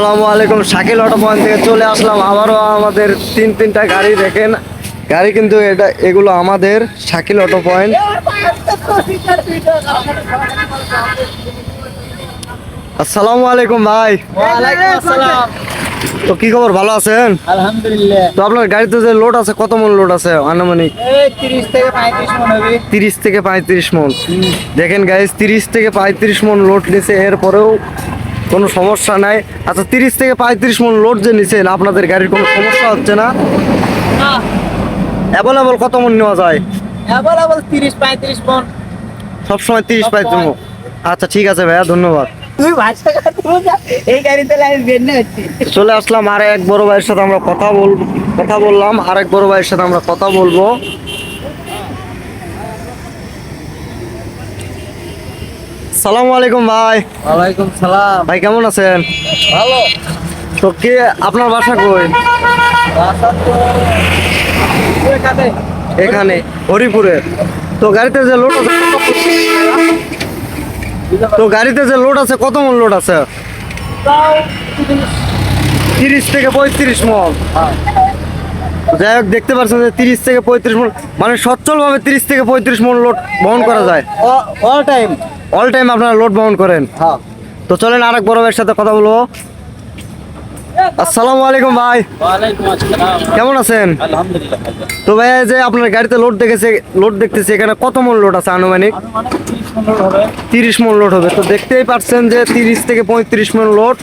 আসসালামু আলাইকুম Shakil auto point থেকে চলে আসলাম। আবারও আমাদের তিন তিনটা গাড়ি দেখেন। গাড়ি কিন্তু এটা এগুলো আমাদের শাকিল অটো পয়েন্ট। আসসালামু আলাইকুম ভাই। আসসালাম। তো কি খবর ভালো আছেন? আলহামদুলিল্লাহ। তো আপনার গাড়িতে যে লোড আছে কত মন লোড আছে আনুমানিক? তিরিশ থেকে পঁয়ত্রিশ মন তিরিশ থেকে পঁয়ত্রিশ মন। দেখেন গাইজ তিরিশ থেকে পঁয়ত্রিশ মন লোড নিছে। এরপরেও কোনো সমস্যা নাই। আচ্ছা তিরিশ থেকে পঁয়ত্রিশ মন লোড যে নিছেন আপনাদের গাড়ির কোনো সমস্যা হচ্ছে না? অ্যাভেলেবল কত মন নেওয়া যায়? অ্যাভেলেবল তিরিশ পঁয়ত্রিশ মন। সবসময় তিরিশ পঁয়ত্রিশ মন। আচ্ছা ঠিক আছে ভাইয়া ধন্যবাদ। চলে আসলাম আর এক বড় ভাইয়ের সাথে আমরা কথা বল কথা বললাম আর এক বড় ভাইয়ের সাথে আমরা কথা বলব। সালামু আলাইকুম ভাই। ওয়ালাইকুম সালাম। ভাই কেমন আছেন? ভালো। তো কে আপনার বাসা কই? বাসা তো এখানে। এখানে হরিপুরে। তো গাড়িতে যে লোড আছে তো গাড়িতে যে লোড আছে কত মন লোড আছে? তিরিশ থেকে পঁয়ত্রিশ মন। যাই হোক দেখতে পাচ্ছেন যে তিরিশ থেকে পঁয়ত্রিশ মন মানে সচ্ছলভাবে তিরিশ থেকে পঁয়ত্রিশ মন লোড বহন করা যায়। অল টাইম অল টাইম আপনারা লোড বহন করেন। হ্যাঁ। তো চলেন আরেক বড় ভাইয়ের সাথে কথা বলব। আসসালামু আলাইকুম ভাই। ওয়ালাইকুম আসসালাম। কেমন আছেন? আলহামদুলিল্লাহ। তো ভাই এই যে আপনার গাড়িতে লোড দেখেছে লোড দেখতেছি এখানে কত মন লোড আছে আনুমানিক? মানে তিরিশ মন তিরিশ মন লোড হবে। তো দেখতেই পাচ্ছেন যে তিরিশ থেকে পঁয়ত্রিশ মন লোড